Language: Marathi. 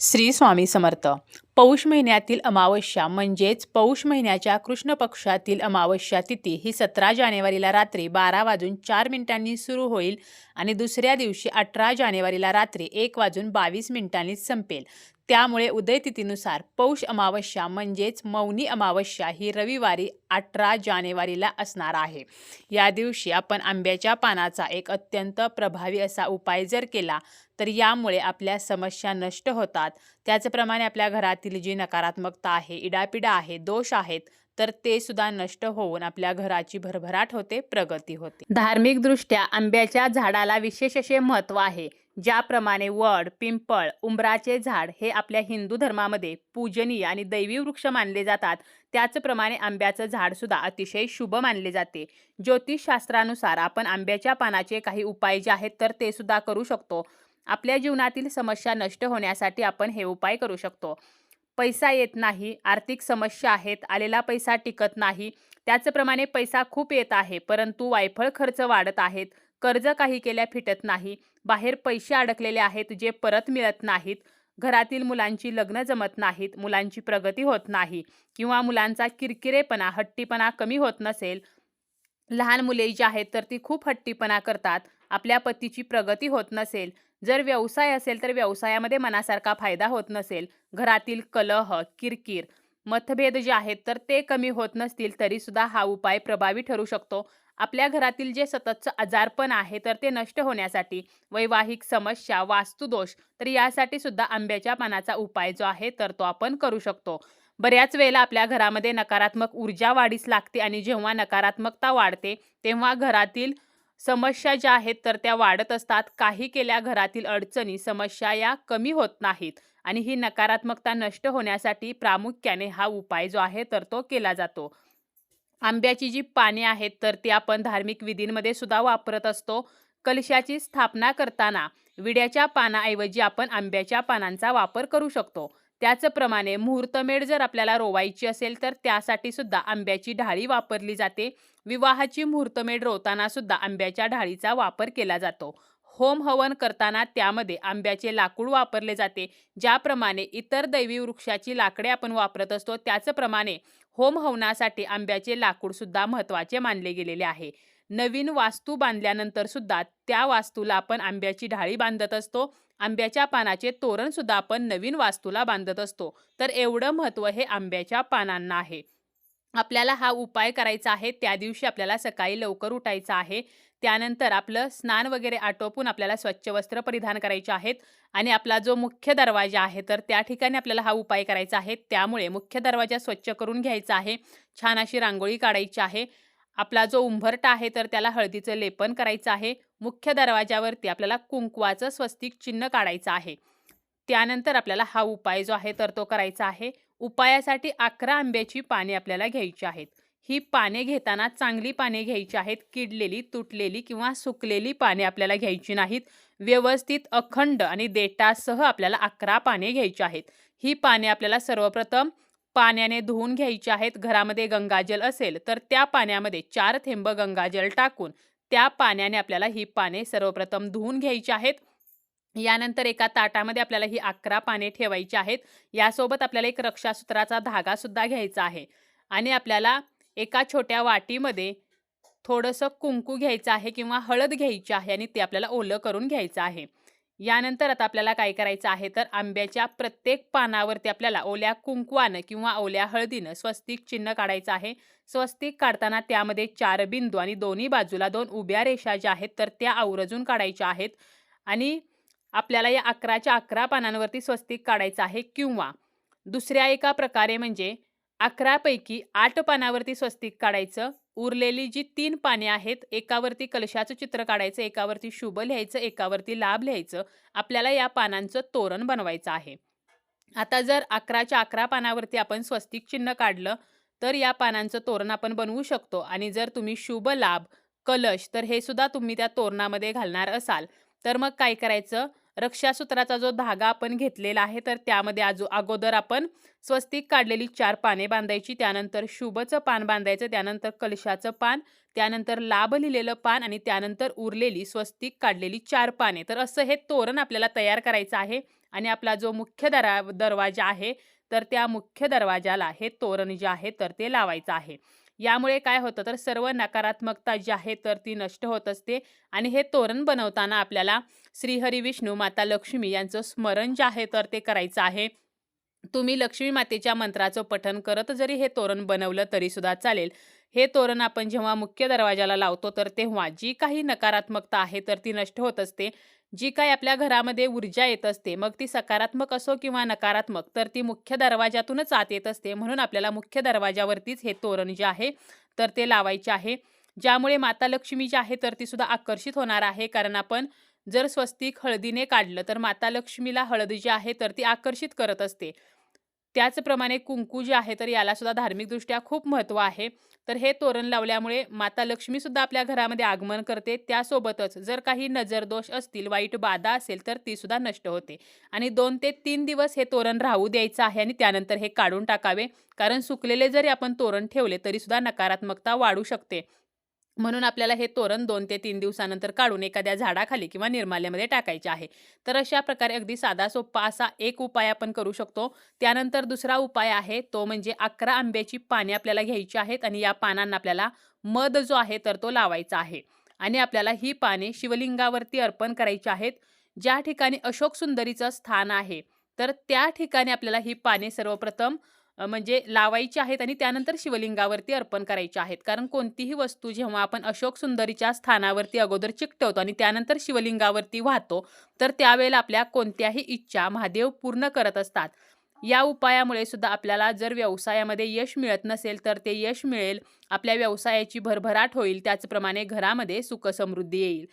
श्री स्वामी समर्थ. पौष महिन्यातील अमावस्या म्हणजेच पौष महिन्याच्या कृष्ण पक्षातील अमावस्या तिथी ही सतरा जानेवारीला रात्री बारा वाजून चार मिनिटांनी सुरू होईल आणि दुसऱ्या दिवशी अठरा जानेवारीला रात्री एक वाजून बावीस मिनिटांनी संपेल. त्यामुळे उदयतिथीनुसार पौष अमावस्या म्हणजेच मौनी अमावस्या ही रविवारी अठरा जानेवारीला असणार आहे. या दिवशी आपण आंब्याच्या पानाचा एक अत्यंत प्रभावी असा उपाय जर केला तर यामुळे आपल्या समस्या नष्ट होतात. त्याचप्रमाणे आपल्या घरातील जी नकारात्मकता आहे इडापिडा आहे दोष आहेत तर ते सुद्धा नष्ट होऊन आपल्या घराची भरभराट होते प्रगती होते. धार्मिक दृष्ट्या आंब्याच्या झाडाला विशेष असे महत्त्व आहे ज्याप्रमाणे वड पिंपळ उंबराचे झाड हे आपल्या हिंदू धर्मामध्ये पूजनीय आणि दैवी वृक्ष मानले जातात. त्याचप्रमाणे आंब्याचं झाड सुद्धा अतिशय शुभ मानले जाते. ज्योतिषशास्त्रानुसार आपण आंब्याच्या पानाचे काही उपाय जे आहेत तर ते सुद्धा करू शकतो. आपल्या जीवनातील समस्या नष्ट होण्यासाठी आपण हे उपाय करू शकतो. पैसा येत नाही आर्थिक समस्या आहेत आलेला पैसा टिकत नाही. त्याचप्रमाणे पैसा खूप येत आहे परंतु वायफळ खर्च वाढत आहेत कर्ज काही केल्या फिटत नाही बाहेर पैसे अडकलेले आहेत जे परत मिळत नाहीत घरातील मुलांची लग्न जमत नाहीत मुलांची प्रगती होत नाही किंवा मुलांचा किरकिरेपणा हट्टीपणा कमी होत नसेल. लहान मुले जी आहेत तर ती खूप हट्टीपणा करतात आपल्या पतीची प्रगती होत नसेल जर व्यवसाय असेल तर व्यवसायामध्ये मनासारखा फायदा होत नसेल. घरातील कलह किरकिर मतभेद जे आहेत तर ते कमी होत नसतील तरीसुद्धा हा उपाय प्रभावी ठरू शकतो. आपल्या घरातील जे सततचं आजारपण आहे तर ते नष्ट होण्यासाठी वैवाहिक समस्या वास्तुदोष तर यासाठी सुद्धा आंब्याच्या पानाचा उपाय जो आहे तर तो आपण करू शकतो. बऱ्याच वेळेला आपल्या घरामध्ये नकारात्मक ऊर्जा वाढीस लागते आणि जेव्हा नकारात्मकता वाढते तेव्हा घरातील समस्या ज्या आहेत तर त्या वाढत असतात. काही केल्या घरातील अडचणी समस्या या कमी होत नाहीत आणि ही नकारात्मकता नष्ट होण्यासाठी प्रामुख्याने हा उपाय जो आहे तर तो केला जातो. आंब्याची जी पाने आहेत तर ती आपण धार्मिक विधींमध्ये सुद्धा वापरत असतो. कलशाची स्थापना करताना विड्याच्या पानाऐवजी आपण आंब्याच्या पानांचा वापर करू शकतो. त्याचप्रमाणे मुहूर्तमेढ जर आपल्याला रोवायची असेल तर त्यासाठी सुद्धा आंब्याची ढाळी वापरली जाते. विवाहाची मुहूर्तमेढ रोवताना सुद्धा आंब्याच्या ढाळीचा वापर केला जातो. होम हवन करताना त्यामध्ये आंब्याचे लाकूड वापरले जाते ज्याप्रमाणे इतर दैवी वृक्षाची लाकडे आपण वापरत असतो. त्याचप्रमाणे होम हवनासाठी आंब्याचे लाकूडसुद्धा महत्त्वाचे मानले गेलेले आहे. नवीन वास्तू बांधल्यानंतर सुद्धा त्या वास्तूला आपण आंब्याची ढाळी बांधत असतो. आंब्याच्या पानाचे तोरण सुद्धा आपण नवीन वास्तूला बांधत असतो. तर एवढं महत्त्व हे आंब्याच्या पानांना आहे. आपल्याला हा उपाय करायचा आहे. त्या दिवशी आपल्याला सकाळी लवकर उठायचं आहे. त्यानंतर आपलं स्नान वगैरे आटोपून आपल्याला स्वच्छ वस्त्र परिधान करायचे आहेत. आणि आपला जो मुख्य दरवाजा आहे तर त्या ठिकाणी आपल्याला हा उपाय करायचा आहे. त्यामुळे मुख्य दरवाजा स्वच्छ करून घ्यायचा आहे. छान अशी रांगोळी काढायची आहे. आपला जो उंभरटा आहे तर त्याला हळदीचं लेपन करायचं आहे. मुख्य दरवाजावरती आपल्याला कुंकवाचं स्वस्तिक चिन्ह काढायचं आहे. त्यानंतर आपल्याला हा उपाय जो आहे तर तो करायचा आहे. उपायासाठी अकरा आंब्याची पाने आपल्याला घ्यायची आहेत. ही पाने घेताना चांगली पाने घ्यायची आहेत. किडलेली तुटलेली किंवा सुकलेली पाने आपल्याला घ्यायची नाहीत. व्यवस्थित अखंड आणि देटासह आपल्याला अकरा पाने घ्यायची आहेत. ही पाने आपल्याला सर्वप्रथम पाण्याने धुवून घ्यायचे आहेत घरामध्ये गंगाजल असेल तर त्या पाण्यामध्ये चार थेंब गंगाजल टाकून त्या पाण्याने आपल्याला ही पाने सर्वप्रथम धुवून घ्यायची आहेत. यानंतर एका ताटामध्ये आपल्याला ही अकरा पाने ठेवायची आहेत. यासोबत आपल्याला एक रक्षासूत्राचा धागा सुद्धा घ्यायचा आहे. आणि आपल्याला एका छोट्या वाटीमध्ये थोडंसं कुंकू घ्यायचं आहे किंवा हळद घ्यायची आहे आणि ते आपल्याला ओलं करून घ्यायचं आहे. यानंतर आता आपल्याला काय करायचं आहे तर आंब्याच्या प्रत्येक पानावरती आपल्याला ओल्या कुंकवानं किंवा ओल्या हळदीनं स्वस्तिक चिन्ह काढायचं आहे. स्वस्तिक काढताना त्यामध्ये चार बिंदू आणि दोन्ही बाजूला दोन उभ्या रेषा ज्या आहेत तर त्या आवरजून काढायच्या आहेत. आणि आपल्याला या अकराच्या अकरा पानांवरती स्वस्तिक काढायचं आहे किंवा दुसऱ्या एका प्रकारे म्हणजे अकरापैकी आठ पानावरती स्वस्तिक काढायचं उरलेली जी तीन पाने आहेत एकावरती कलशाचं चित्र काढायचं एकावरती शुभ लिहायचं एकावरती लाभ लिहायचं आपल्याला या पानांचं तोरण बनवायचं आहे. आता जर अकराच्या अकरा पानावरती आपण स्वस्तिक चिन्ह काढलं तर या पानांचं तोरण आपण बनवू शकतो. आणि जर तुम्ही शुभ लाभ कलश तर हे सुद्धा तुम्ही त्या तोरणामध्ये घालणार असाल. तर मग काय करायचं? रक्षासूत्राचा जो धागा आपण घेतलेला आहे तर त्यामध्ये आजू अगोदर आपण स्वस्तिक काढलेली चार पाने बांधायची त्यानंतर शुभचं पान बांधायचं त्यानंतर कलशाचं पान त्यानंतर लाभ लिहिलेलं पान आणि त्यानंतर उरलेली स्वस्तिक काढलेली चार पाने. तर असं हे तोरण आपल्याला तयार करायचं आहे आणि आपला जो मुख्य दरा दरवाजा आहे तर त्या मुख्य दरवाजाला हे तोरण जे आहे तर ते लावायचं आहे. यामुळे काय होतं तर सर्व नकारात्मकता जी आहे तर ती नष्ट होत असते. आणि हे तोरण बनवताना आपल्याला श्रीहरी विष्णू माता लक्ष्मी यांचं स्मरण जे आहे तर ते करायचं आहे. तुम्ही लक्ष्मी मातेच्या मंत्राचं पठण करत जरी हे तोरण बनवलं तरी सुद्धा चालेल. हे तोरण आपण जेव्हा मुख्य दरवाजाला लावतो तर तेव्हा जी काही नकारात्मकता आहे तर ती नष्ट होत असते. जी काही आपल्या घरामध्ये ऊर्जा येत असते मग ती सकारात्मक असो किंवा नकारात्मक तर ती मुख्य दरवाजातूनच आत येत असते. म्हणून आपल्याला मुख्य दरवाजावरतीच हे तोरण जे आहे तर ते लावायचे आहे. ज्यामुळे माता लक्ष्मी जी आहे तर ती सुद्धा आकर्षित होणार आहे. कारण आपण जर स्वस्तिक हळदीने काढलं तर माता लक्ष्मीला हळद जी आहे तर ती आकर्षित करत असते. त्याचप्रमाणे कुंकू जे आहे तर याला सुद्धा धार्मिकदृष्ट्या खूप महत्त्व आहे. तर हे तोरण लावल्यामुळे माता लक्ष्मीसुद्धा आपल्या घरामध्ये आगमन करते. त्यासोबतच जर काही नजरदोष असतील वाईट बाधा असेल तर तीसुद्धा नष्ट होते. आणि दोन ते तीन दिवस हे तोरण राहू द्यायचं आहे आणि त्यानंतर हे काढून टाकावे. कारण सुकलेले जरी आपण तोरण ठेवले तरीसुद्धा नकारात्मकता वाढू शकते. म्हणून आपल्याला हे तोरण दोन ते तीन दिवसानंतर काढून एखाद्या झाडाखाली किंवा निर्माल्यामध्ये टाकायचे आहे. तर अशा प्रकारे अगदी साधा सोप्पा असा एक उपाय आपण करू शकतो. त्यानंतर दुसरा उपाय आहे तो म्हणजे अकरा आंब्याची पाने आपल्याला घ्यायची आहेत आणि या पानांना आपल्याला मध जो आहे तर तो लावायचा आहे. आणि आपल्याला ही पाने शिवलिंगावरती अर्पण करायची आहेत. ज्या ठिकाणी अशोक सुंदरीचं स्थान आहे तर त्या ठिकाणी आपल्याला ही पाने सर्वप्रथम अ, म्हणजे लावायची आहेत आणि त्यानंतर शिवलिंगावरती अर्पण करायची आहेत. कारण कोणतीही वस्तू जेव्हा आपण अशोक सुंदरीच्या स्थानावरती अगोदर चिकटवतो आणि त्यानंतर शिवलिंगावरती वाहतो तर त्यावेळेला आपल्या कोणत्याही इच्छा महादेव पूर्ण करत असतात. या उपायामुळे सुद्धा आपल्याला जर व्यवसायामध्ये यश मिळत नसेल तर ते यश मिळेल. आपल्या व्यवसायाची भरभराट होईल. त्याचप्रमाणे घरामध्ये सुखसमृद्धी येईल.